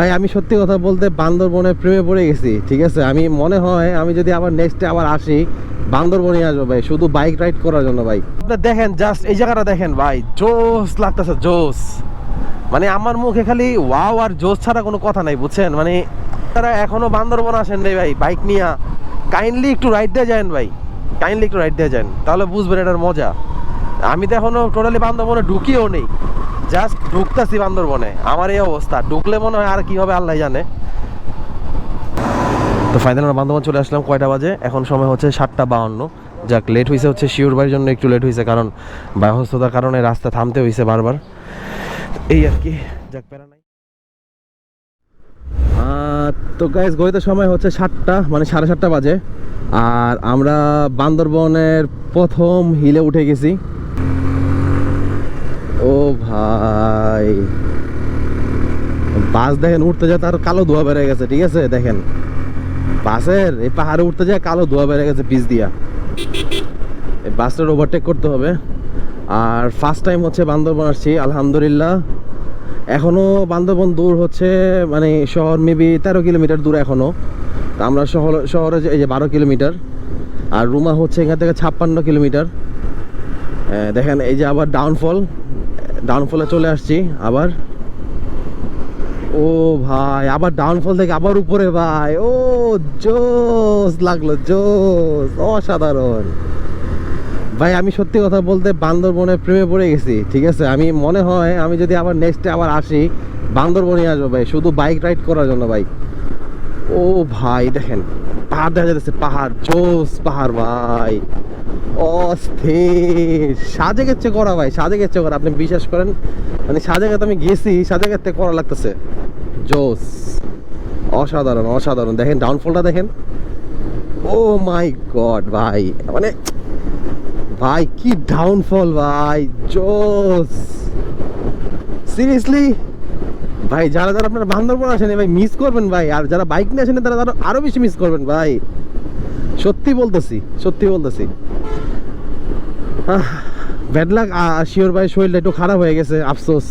ভাই, আমি সত্যি কথা বলতে বান্দরবনের প্রেমে পড়ে গেছি, ঠিক আছে? আমি মনে হয় আমি যদি আবার নেক্সটে আবার আসি, বান্দরবনে আসব ভাই, শুধু বাইক রাইড করার জন্য ভাই। আপনার দেখেন জাস্ট এই জায়গাটা দেখেন ভাই জোস লাগতেছে জোস মানে আমার মুখে খালি ওয়াও আর জোস ছাড়া কোনো কথা নাই, বুঝছেন? মানে তারা এখনও বান্দরবন আসেন রে ভাই বাইক নিয়ে। কাইন্ডলি একটু রাইড দিয়ে যান ভাই কাইন্ডলি একটু রাইড দিয়ে যান, তাহলে বুঝবেন এটার মজা। আমি তো এখনও টোটালি বান্দরবনে ঢুকিও নেই। জাস্ট ঢুকতেছি বান্দরবনে। আমার এই অবস্থা। ঢুকলে মনে হয় আর কি হবে আল্লাহ জানে। তো ফাইনাল আমরা বান্দরবান চলে আসলাম কয়টা বাজে? এখন সময় হচ্ছে সাতটা বাউন্ন। যাক লেট হয়েছে হচ্ছে শিওর বাড়ির জন্য একটু লেট হয়েছে কারণ ব্যবস্থতার কারণে রাস্তা থামতে হয়েছে বারবার। এই আর কি। যাক, প্যারা নাই। তো গাইজ গড়িতে সময় হচ্ছে সাতটা মানে সাড়ে সাতটা বাজে। আর আমরা বান্দরবনের প্রথম হিলে উঠে গেছি ও ভাই। বাস দেখেন, উঠতে যায় তার কালো ধোয়া বেড়ে গেছে, ঠিক আছে? দেখেন। বাসের এই পাহাড়ে উঠতে যায় কালো ধোয়া বেড়ে গেছে পিচ দিয়া। এই বাসটার ওভারটেক করতে হবে। আর ফার্স্ট টাইম হচ্ছে বান্দরবন আসছি, আলহামদুলিল্লাহ। এখনও বান্দরবন দূর হচ্ছে মানে শহর মেবি তেরো কিলোমিটার দূর এখনও। তা আমরা শহর, শহরে এই যে বারো কিলোমিটার। আর রুমা হচ্ছে এখান থেকে ছাপ্পান্ন কিলোমিটার। দেখেন, এই যে আবার ডাউনফল ডাউনফলে চলে আসছি আবার। ও ভাই, আবার ডাউনফল থেকে আবার উপরে ভাই। ও, জোস লাগল, জোস, অসাধারণ। ভাই, আমি সত্যি কথা বলতে বান্দরবনের প্রেমে পড়ে গেছি, ঠিক আছে? আমি, মনে হয় আমি যদি আবার নেক্সটে আবার আসি বান্দরবনে আসব ভাই, শুধু বাইক রাইড করার জন্য ভাই। ও ভাই, দেখেন, পাহাড় দেখা যাচ্ছে, পাহাড়, জোস পাহাড় ভাই। অস্থির। সাজে গেছে করা ভাই সাজে গেছে করা। আপনি বিশ্বাস করেন? মানে সাজেগাতে আমি গেছি, সাজেগাতে করা লাগতেছে। জোস। অসাধারণ অসাধারণ। দেখেন ডাউনফলটা দেখেন। ও মাই গড ভাই মানে ভাই, কি ডাউনফল ভাই, জোস। সিরিয়াসলি ভাই, যারা যারা আপনারা বান্দরবন আসেন ভাই মিস করবেন ভাই। আর যারা বাইক নিয়ে আসেন, তারা তারা আরও বেশি মিস করবেন ভাই। সত্যি বলতেছি সত্যি বলতেছি। ব্যাড লাক শিওর ভাই, শরীরটা একটু খারাপ হয়ে গেছে, আফসোস।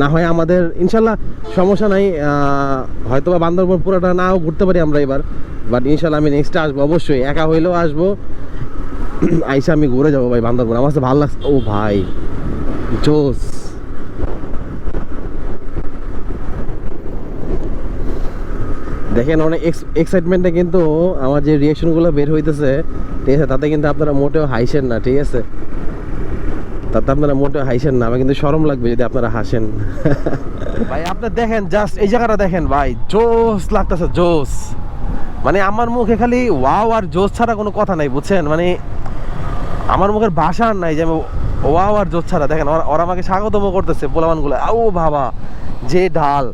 না হয় আমাদের, ইনশাল্লাহ সমস্যা নাই হয়তো বা বান্দরবন পুরোটা নাও ঘুরতে পারি আমরা এবার। বাট ইনশাল্লাহ আমি নেক্সটে আসব, অবশ্যই। একা হইলেও আসব। আইসা আমি ঘুরে যাব ভাই, বান্দরবন। আমার কাছে ভালো লাগছে। ও ভাই, জোস। দেখেন অনেক এক্সাইটমেন্টে কিন্তু আমার যে রিয়াকশনগুলো বের হইতেছে, ঠিক আছে, তাতে কিন্তু আপনারা মোটেও হাসেন না, ঠিক আছে? তাতে আপনারা মোটেও হাসেন না, আমার কিন্তু শরম লাগবে যদি আপনারা হাসেন। ভাই, আপনি দেখেন জাস্ট এই জায়গাটা দেখেন, ভাই, জোস লাগতেছে, জোস। মানে আমার মুখে খালি ওয়াও আর জোস ছাড়া কোনো কথা নাই, বুঝছেন? মানে আমার মুখের ভাষা আর নাই যে আমি ওয়াও আর জোস ছাড়া। দেখেন, ওরা- ওরা আমাকে স্বাগতম করতেছে পোলামানগুলো ও বাবা, যে ঢাল।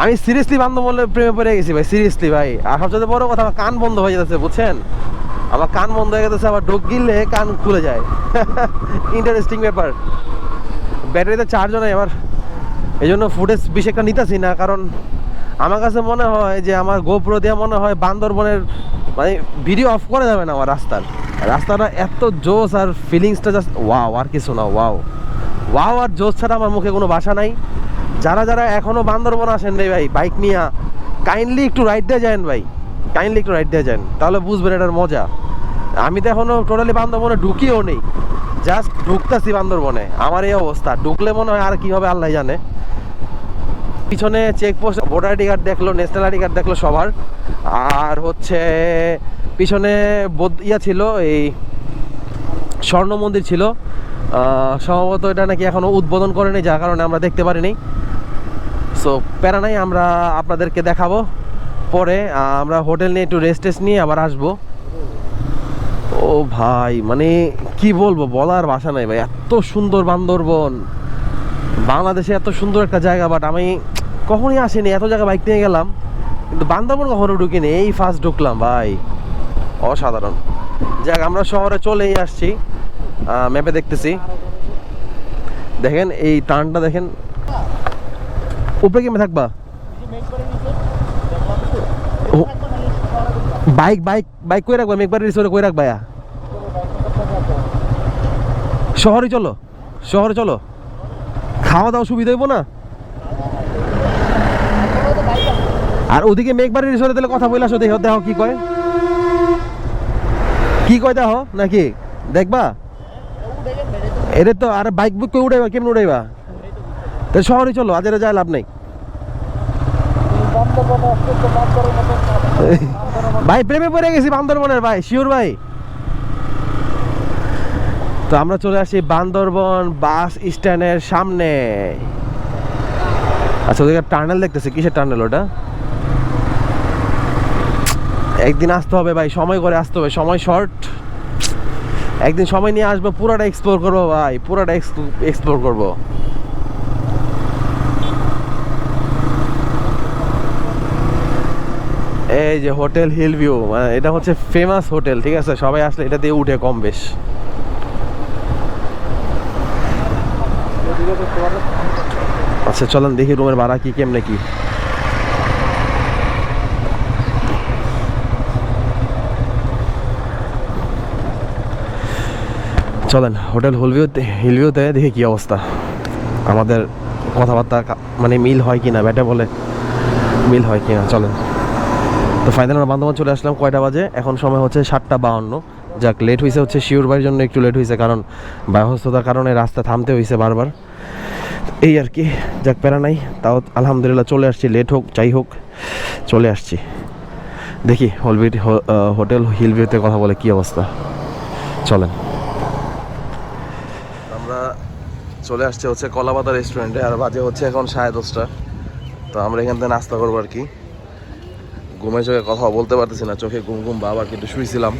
আমি সিরিয়াসলি বান্ধবনের প্রেমে পড়ে গেছি ভাই সিরিয়াসলি ভাই। আর সবচেয়ে বড় কথা, আমার কান বন্ধ হয়ে যাচ্ছে, বুঝছেন? আমার কান বন্ধ হয়ে গেছে, আবার ঢোক গিললে কান খুলে যায়। ইন্টারেস্টিং ব্যাপার। ব্যাটারিতে চার্জও নাই আবার এই জন্য ফুটেজ বেশি একটা নিতেছি না, কারণ আমার কাছে মনে হয় যে আমার গোপ্রো দিয়ে মনে হয় বান্দরবনের মানে ভিডিও অফ করে যাবে না আমার রাস্তার। রাস্তাটা এত জোস আর ফিলিংসটা জাস্ট ওয়াও আর কিছু না ওয়াও ওয়াও আর জোস ছাড়া আমার মুখে কোনো ভাষা নাই। যারা যারা এখনও বান্দরবন আসেন রে ভাই, বাইক নিয়ে কাইন্ডলি একটু রাইড দিয়ে যান ভাই কাইন্ডলি একটু রাইড দিয়ে যান, তাহলে বুঝবেন এটার মজা। আমি তো এখনও টোটালি বান্দরবনে ঢুকিও নেই জাস্ট ঢুকতেছি বান্দরবনে, আমার এই অবস্থা। ঢুকলে মনে হয় আর কি হবে আল্লাহ জানে। পিছনে চেকপোস্ট ভোটার আইডি কার্ড দেখল ন্যাশনাল আইডি কার্ড দেখল সবার। আর হচ্ছে পিছনে ইয়া ছিল, এই স্বর্ণ মন্দির ছিল। সম্ভবত এটা নাকি এখনও উদ্বোধন করেনি যার কারণে আমরা দেখতে পারিনি। সো প্যারা নাই আমরা আপনাদেরকে দেখাবো। পরে আমরা হোটেল নিয়ে একটু রেস্ট টেস্ট নিয়ে আবার আসব। ও ভাই মানে কি বলব, বলার ভাষা নাই ভাই। এত সুন্দর বান্দরবন। বাংলাদেশে এত সুন্দর একটা জায়গা বাট আমি কখনই আসিনি। এত জায়গা বাইক নিয়ে গেলাম। কিন্তু বান্দরবন কখনো ঢুকিনি। এই ফার্স্ট ঢুকলাম ভাই। অসাধারণ। যাক, আমরা শহরে চলেই আসছি। ম্যাপে দেখতেছি। দেখেন, এই টার্নটা দেখেন। উপরে কেমন থাকবা? বাইক বাইক বাইক কই রাখবা? আমি একবার রিসোর্টে কই রাখবা? শহরে চলো শহরে চলো। খাওয়া দাওয়া সুবিধা হইব না? আর ওদিকে মেঘবাড়ির রিসোর্টে তাহলে কথা বলে আসো, দেখো দেখো কি কয়। কি কয় দেখো, নাকি? দেখবা? এটা তো আর বাইক বুক করে উড়াইবা, কেমন উড়াইবা? তো শহরে চলো, আজেরে যায় লাভ নেই। ভাই, প্রেমে পড়ে গেছি বান্দরবনের, ভাই, শিওর ভাই। তো আমরা চলে আসি বান্দরবন বাস স্ট্যান্ডের সামনে। আচ্ছা ওদিকে টার্নেল দেখতেছি, কিসের টার্নেল ওটা? একদিন আসতে হবে ভাই, সময় করে আসতে হবে, সময় শর্ট। একদিন সময় নিয়ে আসব, পুরোটা এক্সপ্লোর করব ভাই, পুরোটা এক্সপ্লোর করব। এই যে হোটেল হিল ভিউ মানে এটা হচ্ছে ফেমাস হোটেল, ঠিক আছে? সবাই আসলে এটা দিয়ে উঠে কম বেশ। আচ্ছা চলেন দেখি রুমের ভাড়া কি, কেমনে কি। চলেন, হোটেল হিলভিউতে হিলভিউতে দেখি কি অবস্থা। আমাদের কথাবার্তা মানে মিল হয় কিনা, ব্যাটে বলে মিল হয় কিনা, চলেন। তো ফাইনাল আমরা বান্ধবান চলে আসলাম কয়টা বাজে? এখন সময় হচ্ছে সাতটা বাউন্ন। যাক লেট হয়েছে হচ্ছে শিওর বাড়ির জন্য একটু লেট হয়েছে কারণ ব্যবস্থতার কারণে রাস্তা থামতে হয়েছে বারবার। এই আর কি, যাক, প্যারা নাই, তাও আলহামদুলিল্লাহ চলে আসছি লেট হোক, যাই হোক, চলে আসছি। দেখি হলভিট হোটেল হিল হিলভিউতে কথা বলে কি অবস্থা? চলেন। আমরা চলে আসছে হচ্ছে কলাপাতা রেস্টুরেন্টে আর বাজে হচ্ছে এখন সাড়ে দশটা। তো আমরা এখান থেকে নাস্তা করব আর কি। ঘুমে চোখে কথা বলতে পারতেছি না, চোখে ঘুম ঘুম বাবা কিন্তু শুয়েছিলাম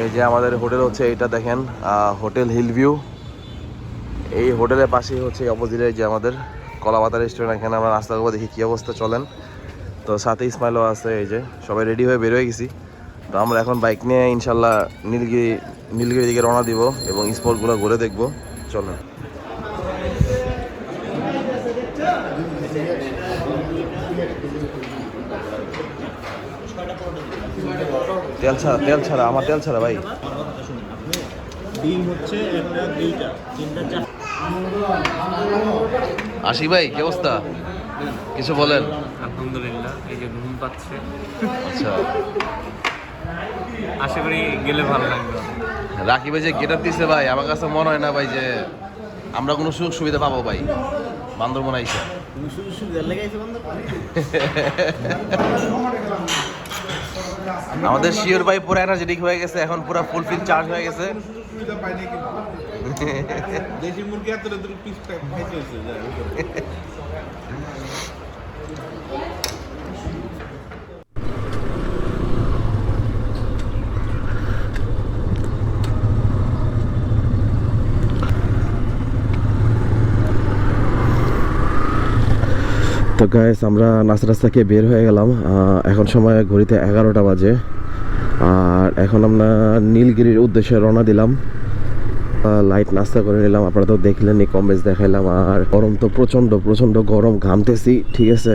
এই যে আমাদের হোটেল হচ্ছে এইটা দেখেন হোটেল হিল ভিউ এই হোটেলের পাশেই হচ্ছে অপোজিটে যে আমাদের কলাপাতা রেস্টুরেন্ট এখানে আমরা নাস্তা করব, দেখি কী অবস্থা চলেন। তো সাথে ইসমাইলও আছে, এই যে সবাই রেডি হয়ে বের হয়ে গেছি। তো আমরা এখন বাইক নিয়ে ইনশাল্লাহ নীলগিরি নীলগিরি দিকে রওনা দিব এবং স্পটগুলো ঘুরে দেখব। চলেন। তেল ছাড়া তেল ছাড়া আমার তেল ছাড়া ভাই। ডিম হচ্ছে একটা দুইটা তিনটা আশি ভাই কি অবস্থা? কিছু বলেন। আলহামদুলিল্লাহ এই যে ঘুম পাচ্ছে। আচ্ছা। আশা করি গেলে ভালো লাগবে। রাখি ভাই যে গেট দিছে ভাই আমার কাছে মনে হয় না ভাই যে আমরা কোনো সুযোগ সুবিধা পাবো ভাই। বান্দরবন আইসা। তুমি শুধু সুবিধা লেগাইছে বন্ধ আমাদের শিওর ভাই পুরো এনার্জেটিক হয়ে গেছে এখন পুরো ফুলফিল চার্জ হয়ে গেছে। দেশি মুরগি এত পিস খাইতে তো গাইস আমরা নাচ রাস্তা খেয়ে বের হয়ে গেলাম। এখন সময় ঘড়িতে এগারোটা বাজে। আর এখন আমরা নীলগিরির উদ্দেশ্যে রওনা দিলাম। লাইট নাস্তা করে নিলাম। আপনারা তো দেখলেনই কম বেশ দেখাইলাম। আর গরম তো প্রচণ্ড প্রচণ্ড গরম ঘামতেছি, ঠিক আছে?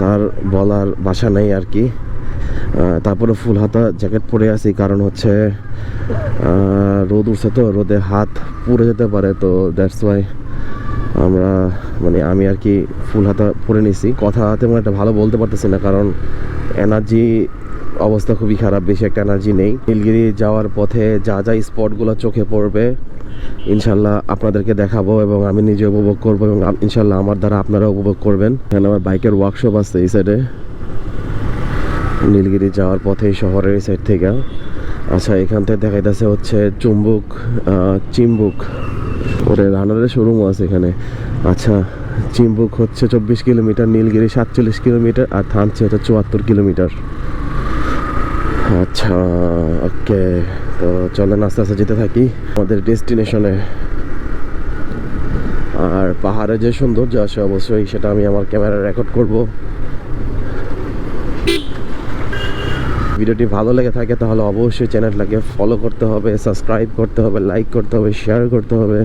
তার বলার বাসা নেই আর কি। তারপরে ফুল হাতা জ্যাকেট পরে আছি, কারণ হচ্ছে রোদ উঠছে তো, রোদে হাত পুড়ে যেতে পারে, তো দ্যাটস ওয়াই আমরা মানে আমি আর কি ফুল হাতা পরে নিছি। কথা তেমন একটা ভালো বলতে পারতেছি না, কারণ এনার্জি অবস্থা খুবই খারাপ, বেশি একটা এনার্জি নেই। নীলগিরি যাওয়ার পথে যা যা স্পটগুলো চোখে পড়বে, ইনশাল্লাহ আপনাদেরকে দেখাবো এবং আমি নিজে উপভোগ করব এবং ইনশাল্লাহ আমার দ্বারা আপনারা উপভোগ করবেন। এখানে আমার বাইকের ওয়ার্কশপ আছে এই সাইডে নীলগিরি যাওয়ার পথে শহরের এই সাইড থেকে। আচ্ছা এখান থেকে দেখাইতেছে হচ্ছে চুম্বুক চিম্বুক। ওরে রানারের শোরুমও আছে এখানে। আচ্ছা চিম্বুক হচ্ছে চব্বিশ কিলোমিটার, নীলগিরি সাতচল্লিশ কিলোমিটার আর থানচি হচ্ছে চুয়াত্তর কিলোমিটার। আচ্ছা ওকে তো চলেন আস্তে আস্তে যেতে থাকি আমাদের ডেস্টিনেশনে আর পাহাড়ে যে সৌন্দর্য আছে অবশ্যই সেটা আমি আমার ক্যামেরা রেকর্ড করব। ভিডিওটি ভালো লেগে থাকে, তাহলে অবশ্যই চ্যানেলটাকে ফলো করতে হবে সাবস্ক্রাইব করতে হবে লাইক করতে হবে শেয়ার করতে হবে।